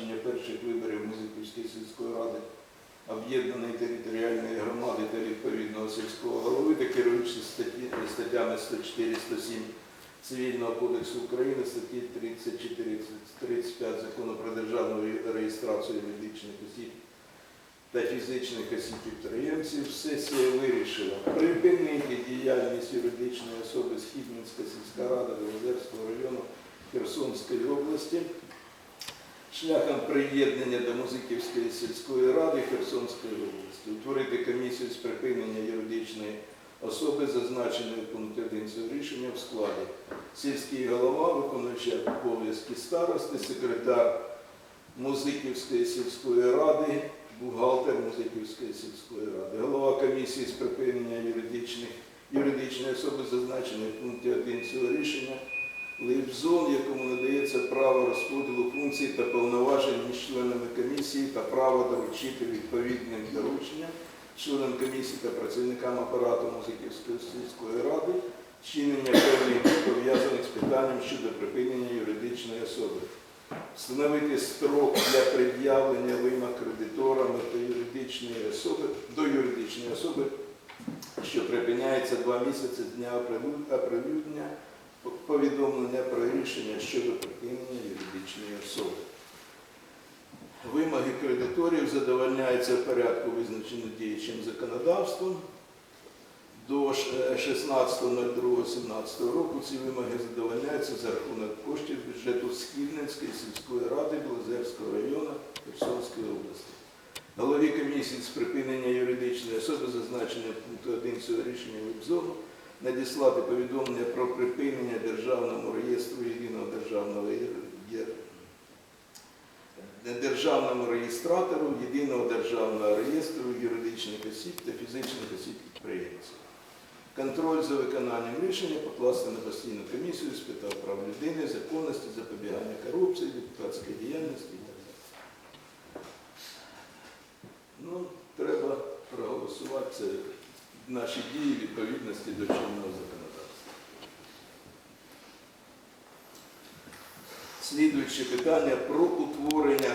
призначення перших виборів Музиківської сільської ради об'єднаної територіальної громади та відповідного сільського голови та керуючись статтями 104 107 Цивільного кодексу України, статті 34 35 Закону про державну реєстрацію юридичних осіб та фізичних осіб підприємців, сесія вирішила припинити діяльність юридичної особи Східницька сільська рада Білозерського району Херсонської області шляхом приєднання до Музиківської сільської ради Херсонської області, утворити комісію з припинення юридичної особи, зазначеної в пункті 1 цього рішення в складі. Сільський голова, виконуючий обов'язки старости, секретар Музиківської сільської ради, бухгалтер Музиківської сільської ради, голова комісії з припинення юридичних, юридичної особи, зазначеної в пункті 1 цього рішення, Лейбзон, якому надається право розподілу функцій та повноважень між членами комісії та право доручити відповідне доручення членам комісії та працівникам апарату Музиківської сільської ради, чинення певних пов'язаних з питанням щодо припинення юридичної особи. Встановити строк для пред'явлення вимог кредиторами та юридичної особи до юридичної особи, що припиняється два місяці з дня оприлю- оприлюднення повідомлення про рішення щодо припинення юридичної особи. Вимоги кредиторів задовольняються в порядку, визначеному діючим законодавством. До 16.02.17 року ці вимоги задовольняються за рахунок коштів бюджету Східницької сільської ради Білозерського району Херсонської області. Голові комісії з припинення юридичної особи, зазначеної в пункті 1 цього рішення Вебзону, надіслати повідомлення про припинення Державному реєстру єдиного державного державному реєстратору єдиного державного реєстру юридичних осіб та фізичних осіб підприємців. Контроль за виконанням рішення покласти на постійну комісію з питань прав людини, законності, запобігання корупції, депутатської діяльності і так далі. Наші дії відповідності до чинного законодавства. Слідуюче питання про утворення